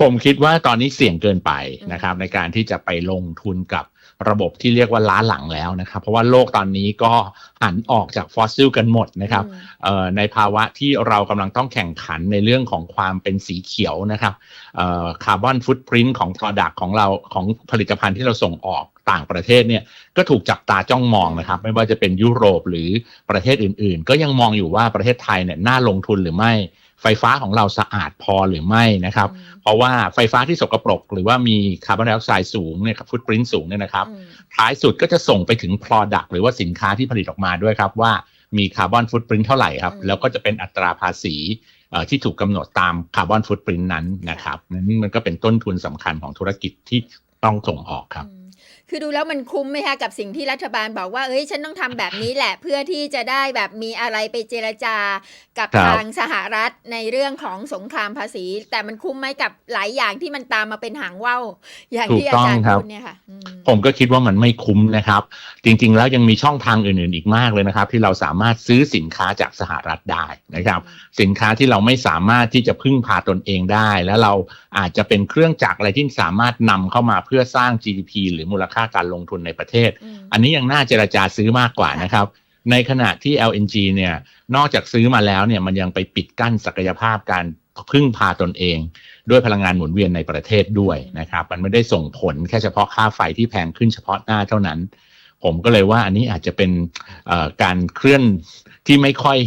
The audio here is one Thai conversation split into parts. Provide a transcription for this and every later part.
ผมคิดว่าตอนนี้เสี่ยงเกินไปนะครับ ในการที่จะไปลงทุนกับระบบที่เรียกว่าล้าหลังแล้วนะครับ เพราะว่าโลกตอนนี้ก็หันออกจากฟอสซิลกันหมดนะครับอืมเอ่อในภาวะที่เรากำลังต้องแข่งขันในเรื่องของความเป็นสีเขียวนะครับคาร์บอนฟุตพิ้นของ Product ของเราของผลิตภัณฑ์ที่เราส่งออกต่างประเทศเนี่ยก็ถูกจับตาจ้องมองนะครับ ไม่ว่าจะเป็นยุโรปหรือประเทศอื่น ๆ ก็ยังมองอยู่ว่าประเทศไทยเนี่ยน่าลงทุนหรือไม่ ไฟฟ้าของเราสะอาดพอหรือไม่นะครับอืมเพราะว่าไฟฟ้าที่สกปรก หรือว่ามีคาร์บอนไดออกไซด์สูงเนี่ยฟุตพิ้นสูงเนี่ยนะครับอืมท้ายสุดก็จะส่งไปถึง Product หรือว่าสินค้าที่ผลิตออกมาด้วยครับว่ามีคาร์บอนฟุต r i n t เท่าไหร่ครับอืมแล้วก็จะเป็นอัตราภาษีเอ่อที่ถูกกำหนดตามคาร์บอนฟุต r i n t นั้นนะครับนี่มันก็เป็นต้นทุนสำคัญของธุรกิจที่ต้องส่งออกครับอืม คือดูแล้วมันคุ้มไหมคะกับสิ่งที่รัฐบาลบอกว่าเอ้ยฉันต้องทำแบบนี้แหละเพื่อที่จะได้แบบมีอะไรไปเจรจากับครับทางสหรัฐในเรื่องของสงครามภาษี แต่มันคุ้มไหมกับหลายอย่างที่มันตามมาเป็นหางว่าวอย่างที่อาจารย์พูดเนี่ยค่ะอืมผมก็คิดว่ามันไม่คุ้มนะครับ จริง ๆ แล้วยังมีช่องทางอื่นๆอีกมากเลยนะครับ ที่เราสามารถซื้อสินค้าจากสหรัฐได้นะครับ สินค้าที่เราไม่สามารถที่จะพึ่งพาตนเองได้ แล้วเราอาจจะเป็นเครื่องจักรอะไรที่สามารถนำเข้ามาเพื่อสร้าง GDP หรือมูลค่าการลงทุนในประเทศอืมอันนี้ยังน่าเจรจาซื้อมากกว่านะครับในขณะที่ LNG เนี่ยนอกจากซื้อมาแล้วเนี่ยมันยังไปปิดกั้นศักยภาพการพึ่งพาตนเอง ด้วยพลังงานหมุนเวียนในประเทศด้วยนะครับมันไม่ได้ส่งผลแค่เฉพาะค่าไฟที่แพงขึ้นเฉพาะหน้าเท่านั้น ผมก็เลยว่าอันนี้อาจจะเป็นเอ่อการเคลื่อนที่ไม่ค่อย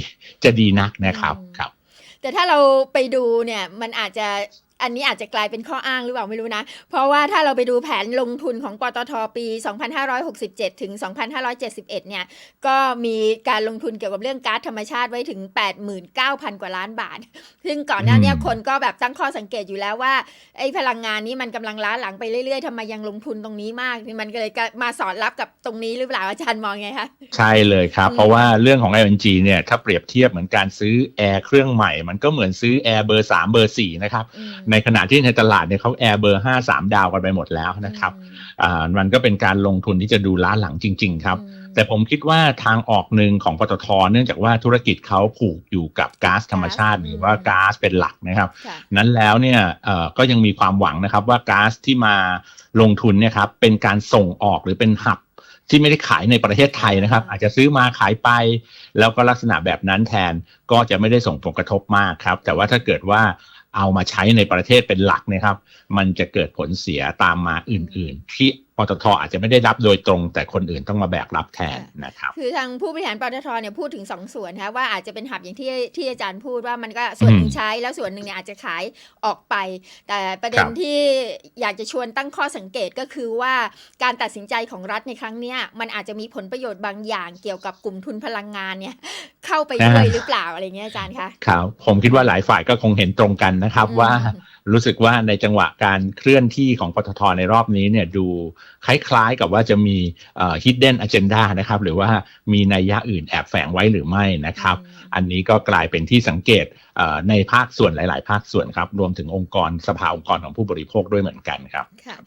จะดีนักนะครับอืมครับแต่ถ้าเราไปดูเนี่ยมันอาจจะ อันนี้อาจจะกลายเป็นข้ออ้างหรือเปล่าไม่รู้นะ เพราะว่าถ้าเราไปดูแผนลงทุนของปตทปี 2567 ถึง 2571 เนี่ย ก็มีการลงทุนเกี่ยวกับเรื่องก๊าซธรรมชาติไว้ถึง 89,000 กว่าล้านบาท ซึ่งก่อนหน้าเนี้อืมคนก็แบบตั้งข้อสังเกตอยู่แล้วว่าไอ้พลังงานนี้มันกำลังล้าหลังไปเรื่อยๆทำไมยังลงทุนตรงนี้มาก มันก็เลยมาสอดรับกับตรงนี้หรือเปล่าอาจารย์มองไงคะ ใช่เลยครับอืมเพราะว่าเรื่องของ LNG เนี่ยถ้าเปรียบเทียบเหมือนการซื้อแอร์เครื่องใหม่ มันก็เหมือนซื้อแอร์เบอร์3เบอร์4นะครับอืมในขณะที่ในตลาดเนี่ยเขาแอร์เบอร์5 3ดาวกันไปหมดแล้วนะครับอืมอ่ามันก็เป็นการลงทุนที่จะดูล้าหลังจริง ๆ ครับอืมแต่ผมคิดว่าทางออกหนึ่งของปตทเนื่องจากว่าธุรกิจเขาผูกอยู่กับก๊าซธรรมชาติก๊าซหรือว่าก๊าซเป็นหลักนะครับค่ะนั้นแล้วเนี่ยเอ่อก็ยังมีความหวังนะครับว่าก๊าซที่มาลงทุนเนี่ยครับเป็นการส่งออกหรือเป็นหับที่ไม่ได้ขายในประเทศไทยนะครับ อาจจะซื้อมาขายไป แล้วก็ลักษณะแบบนั้นแทนก็จะไม่ได้ส่งผลกระทบมากครับ แต่ว่าถ้าเกิดว่า เอามาใช้ในประเทศเป็นหลักนะครับ มันจะเกิดผลเสียตามมาอื่นๆ ที่ ปตทอาจจะไม่ได้รับโดยตรง แต่คนอื่นต้องมาแบกรับแทนนะครับ คือทางผู้บริหารปตทเนี่ยพูดถึงสองส่วนนะคะว่าอาจจะเป็นหับอย่างที่ที่อาจารย์พูดว่ามันก็ส่วนหนึ่งอืมใช้แล้วส่วนหนึ่งเนี่ยอาจจะขายออกไป แต่ประเด็นครับที่อยากจะชวนตั้งข้อสังเกตก็คือว่าการตัดสินใจของรัฐในครั้งเนี้ยมันอาจจะมีผลประโยชน์บางอย่างเกี่ยวกับกลุ่มทุนพลังงานเนี่ยเข้าไปด้วยหรือเปล่าอะไรเงี้ยอาจารย์คะครับผมคิดว่าหลายฝ่ายก็คงเห็นตรงกันนะครับอืมว่า รู้สึกว่าในจังหวะการเคลื่อนที่ของปตทในรอบนี้เนี่ยดูคล้ายๆกับว่าจะมีเอ่อ hidden agenda นะครับหรือว่ามีนัยยะอื่นแอบแฝงไว้หรือไม่นะครับ อันนี้ก็กลายเป็นที่สังเกตเอ่อในภาคส่วนหลาย ๆ ภาคส่วนครับ รวมถึงองค์กรสภาองค์กรของผู้บริโภคด้วยเหมือนกันครับค่ะ